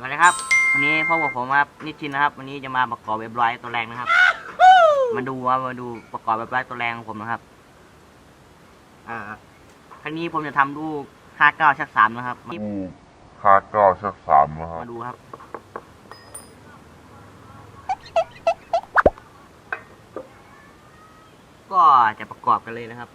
สวัสดีครับ วันนี้พบกับผมครับนิชินนะครับ วันนี้จะมาประกอบเว็บร้อยตัวแรงนะครับ มาดูว่ามาดูประกอบเว็บร้อยตัวแรงของผมนะครับ อ่าครั้งนี้ผมจะทำลูก 59าเก้าชักสามนะครับ ลูกห้าเก้าชักสามนะครับ มาดูครับ ก็จะประกอบกันเลยนะครับ